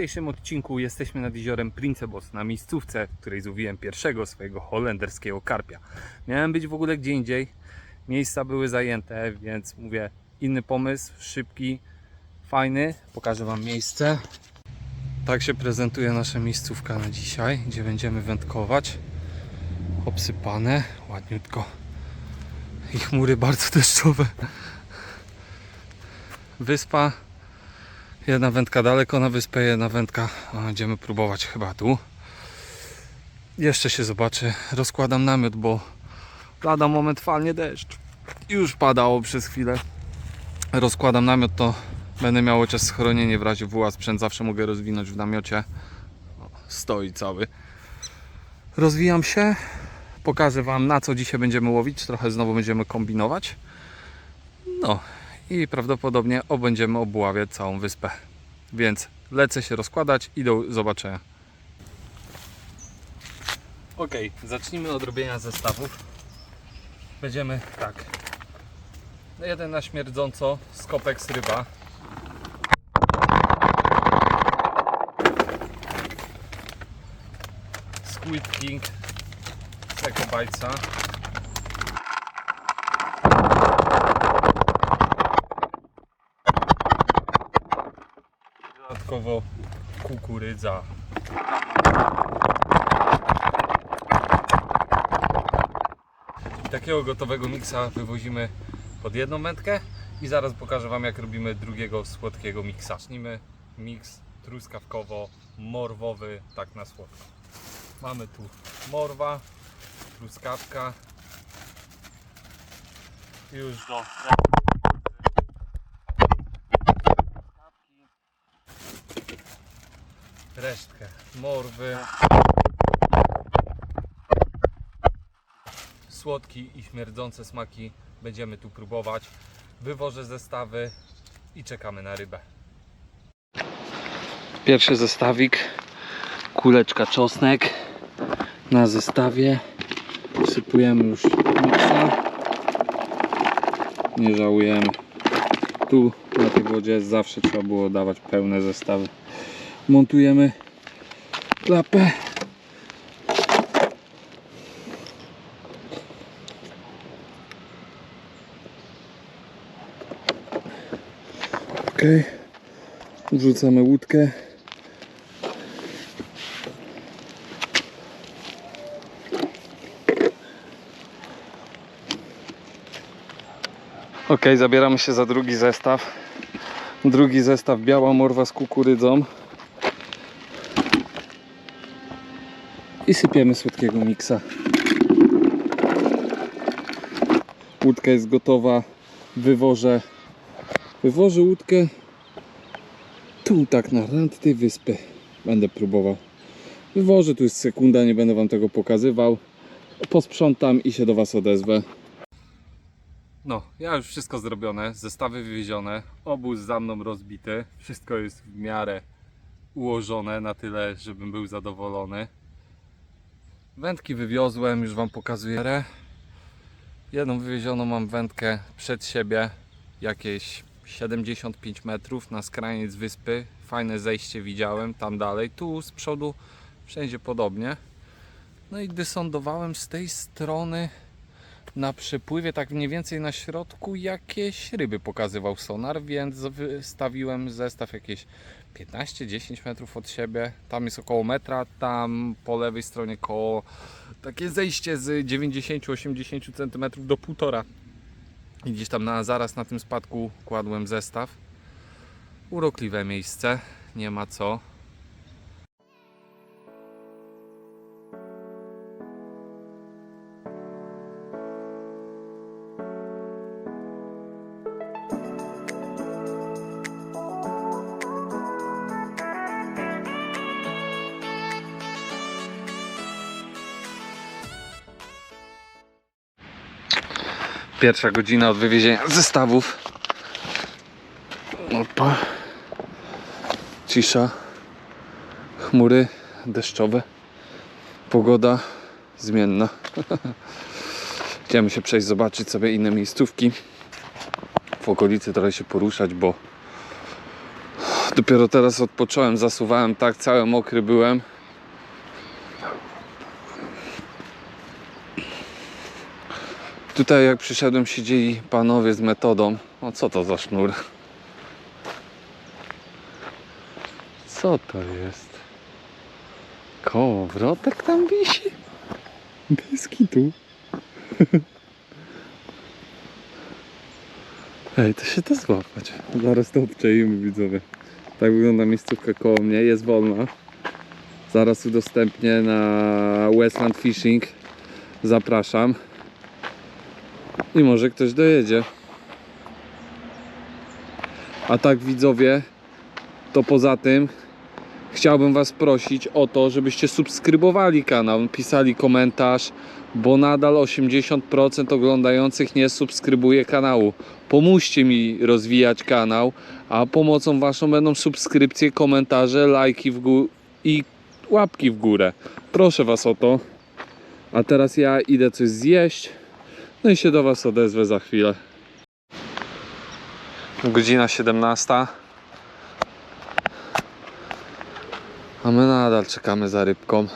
dzisiejszym odcinku jesteśmy nad jeziorem Princebos, na miejscówce, w której złowiłem pierwszego swojego holenderskiego karpia. Miałem być w ogóle gdzie indziej, miejsca były zajęte, więc mówię, inny pomysł, szybki, fajny. Pokażę Wam miejsce. Tak się prezentuje nasza miejscówka na dzisiaj, gdzie będziemy wędkować. Obsypane, ładniutko. I chmury bardzo deszczowe. Wyspa Jedna wędka daleko na wyspę, jedna wędka. Będziemy próbować chyba tu. Jeszcze się zobaczy. Rozkładam namiot, bo lada moment falnie deszcz. Już padało przez chwilę. Rozkładam namiot, to będę miał chociaż schronienie w razie WA. Sprzęt zawsze mogę rozwinąć w namiocie. Stoi cały. Rozwijam się. Pokażę Wam na co dzisiaj będziemy łowić. Trochę znowu będziemy kombinować. No, i prawdopodobnie obędziemy obławiać całą wyspę. Więc lecę się rozkładać i do zobaczenia. Ok, zacznijmy od robienia zestawów. Będziemy tak. Jeden na śmierdząco, skopek z ryba. Squid King z ekobajca. Dodatkowo kukurydza. I takiego gotowego miksa wywozimy pod jedną wędkę i zaraz pokażę Wam jak robimy drugiego słodkiego miksa. Zacznijmy miks truskawkowo-morwowy, tak na słodko. Mamy tu morwa, truskawka. Już do resztkę morwy. Słodki i śmierdzące smaki będziemy tu próbować. Wywożę zestawy i czekamy na rybę. Pierwszy zestawik. Kuleczka czosnek na zestawie. Wsypujemy już miksa. Nie żałujemy. Tu na tej wodzie zawsze trzeba było dawać pełne zestawy montujemy klapę. Ok wrzucamy łódkę. Ok zabieramy się za drugi zestaw. Drugi zestaw biała morwa z kukurydzą i sypiemy słodkiego miksa. Łódka jest gotowa. Wywożę, wywożę łódkę tu tak na rand tej wyspy. Będę próbował. Wywożę, tu jest sekunda, nie będę wam tego pokazywał. Posprzątam i się do was odezwę. No, ja już wszystko zrobione, zestawy wywiezione, obóz za mną rozbity, wszystko jest w miarę ułożone na tyle, żebym był zadowolony. Wędki wywiozłem, już Wam pokazuję. Jedną wywiezioną mam wędkę przed siebie, jakieś 75 metrów na skraniec wyspy. Fajne zejście widziałem tam dalej. Tu z przodu wszędzie podobnie. No i gdy sądowałem z tej strony na przepływie, tak mniej więcej na środku, jakieś ryby pokazywał sonar, więc wystawiłem zestaw jakieś 15-10 metrów od siebie. Tam jest około metra, tam po lewej stronie koło takie zejście z 90-80 cm do półtora. I gdzieś tam na, zaraz na tym spadku kładłem zestaw. Urokliwe miejsce, nie ma co. Pierwsza godzina od wywiezienia zestawów. Opa. Cisza. Chmury deszczowe. Pogoda zmienna. Chciałem się przejść, zobaczyć sobie inne miejscówki. W okolicy trochę się poruszać, bo Dopiero teraz odpocząłem, zasuwałem tak, cały mokry byłem. Tutaj jak przyszedłem siedzieli panowie z metodą. O co to za sznur? Co to jest? Kołowrotek tam wisi? Bez kitu. Ej, to się da złapać. Zaraz to obczajemy widzowie. Tak wygląda miejscówka koło mnie, jest wolna. Zaraz udostępnię na Westland Fishing. Zapraszam. I może ktoś dojedzie. A tak widzowie, to poza tym chciałbym Was prosić o to, żebyście subskrybowali kanał, pisali komentarz, bo nadal 80% oglądających nie subskrybuje kanału. Pomóżcie mi rozwijać kanał, a pomocą Waszą będą subskrypcje, komentarze, lajki i łapki w górę. Proszę Was o to. A teraz ja idę coś zjeść, no i się do Was odezwę za chwilę. Godzina 17. A my nadal czekamy za rybką.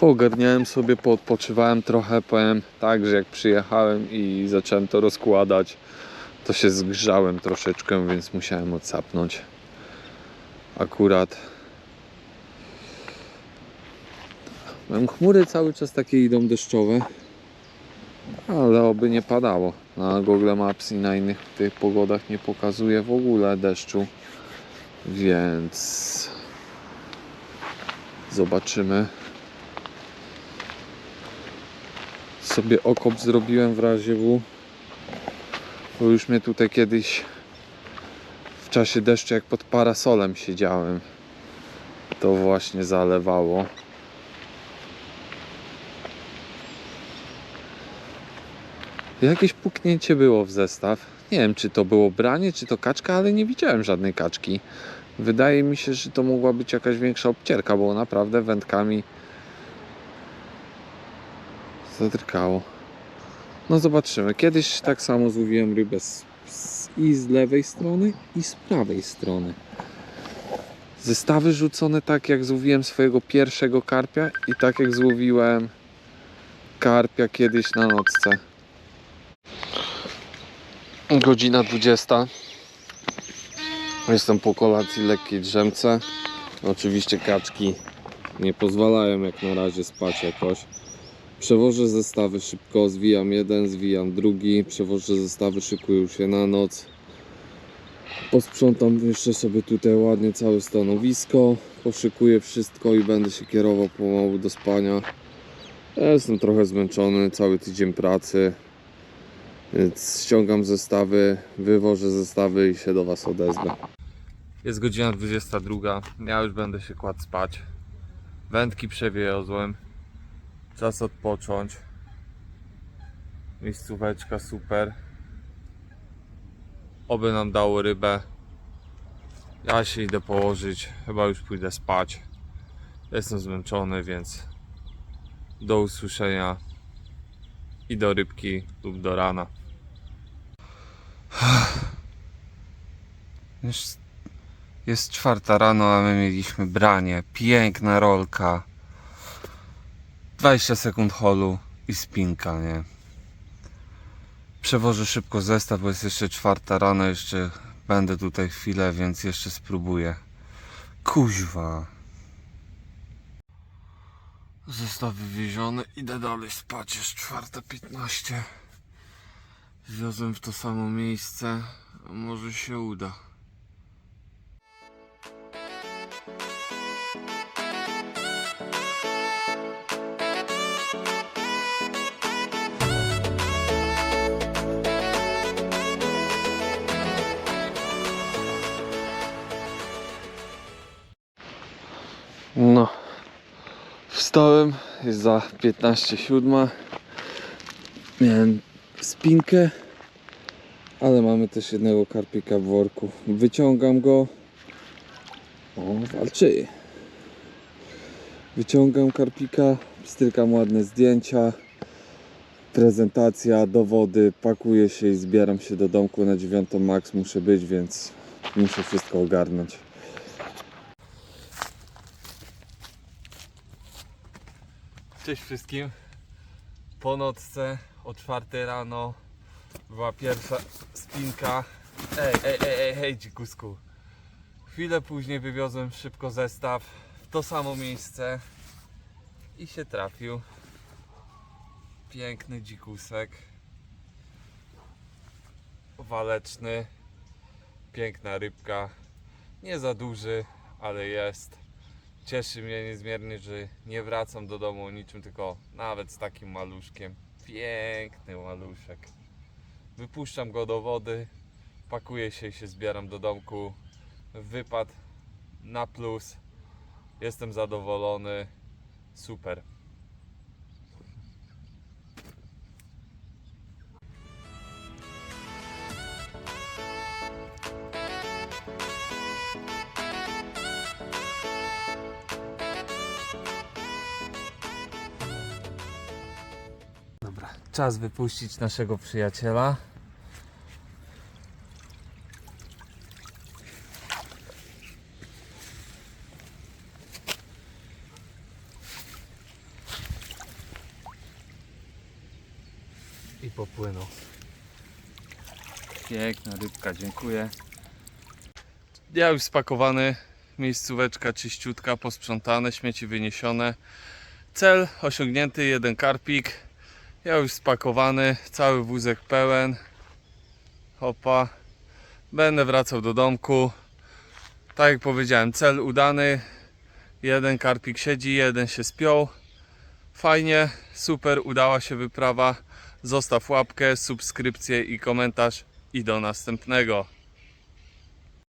Poogarniałem sobie, poodpoczywałem trochę. Powiem tak, że jak przyjechałem i zacząłem to rozkładać, to się zgrzałem troszeczkę, więc musiałem odsapnąć. Akurat. Mam chmury cały czas takie idą deszczowe, ale oby nie padało. Na Google Maps i na innych tych pogodach nie pokazuje w ogóle deszczu, więc zobaczymy. Sobie okop zrobiłem w razie W. Bo już mnie tutaj kiedyś w czasie deszczu, jak pod parasolem siedziałem, to właśnie zalewało. Jakieś puknięcie było w zestaw. Nie wiem, czy to było branie, czy to kaczka, ale nie widziałem żadnej kaczki. Wydaje mi się, że to mogła być jakaś większa obcierka, bo naprawdę wędkami zadrkało. No zobaczymy. Kiedyś tak samo złowiłem rybę z, z, i z lewej strony, i z prawej strony. Zestawy rzucone tak, jak złowiłem swojego pierwszego karpia i tak jak złowiłem karpia kiedyś na nocce. Godzina 20. Jestem po kolacji lekkiej drzemce. Oczywiście kaczki nie pozwalają jak na razie spać jakoś. Przewożę zestawy szybko, zwijam jeden, zwijam drugi. Przewożę zestawy, szykują się na noc. Posprzątam jeszcze sobie tutaj ładnie całe stanowisko. Poszykuję wszystko i będę się kierował pomału do spania. Ja jestem trochę zmęczony, cały tydzień pracy. Ściągam zestawy, wywożę zestawy i się do Was odezwę. Jest godzina 22. Ja już będę się kładł spać. Wędki przewiozłem. Czas odpocząć. Miejscóweczka super. Oby nam dało rybę. Ja się idę położyć. Chyba już pójdę spać. Jestem zmęczony, więc do usłyszenia i do rybki lub do rana. Jest, jest czwarta rano, a my mieliśmy branie. Piękna rolka. 20 sekund holu i spinka, nie? Przewożę szybko zestaw, bo jest jeszcze czwarta rano, jeszcze będę tutaj chwilę, więc jeszcze spróbuję. Kuźwa. Zestaw wywieziony, idę dalej spać, jest czwarta 15. Wwiozłem w to samo miejsce, może się uda. No, wstałem, jest za 15.07. Miałem spinkę, ale mamy też jednego karpika w worku. Wyciągam go. O, walczy. Wyciągam karpika, strykam ładne zdjęcia. Prezentacja, dowody, pakuję się i zbieram się do domku na 9 max muszę być, więc Muszę wszystko ogarnąć. Cześć wszystkim. Po nocce o 4 rano była pierwsza spinka. Ej, ej, ej, ej, hej dzikusku. Chwilę później wywiozłem szybko zestaw w to samo miejsce i się trafił. Piękny dzikusek. Waleczny. Piękna rybka. Nie za duży, ale jest. Cieszy mnie niezmiernie, że nie wracam do domu niczym, tylko nawet z takim maluszkiem. Piękny maluszek. Wypuszczam go do wody, pakuję się i się zbieram do domku. Wypad na plus. Jestem zadowolony. Super. Czas wypuścić naszego przyjaciela. I popłynął. Piękna rybka, dziękuję. Ja już spakowany, miejscóweczka czyściutka, posprzątane, śmieci wyniesione. Cel osiągnięty, jeden karpik. Ja już spakowany, cały wózek pełen. Hopa. Będę wracał do domku. Tak jak powiedziałem, cel udany. Jeden karpik siedzi, jeden się spiął. Fajnie, super, udała się wyprawa. Zostaw łapkę, subskrypcję i komentarz. I do następnego.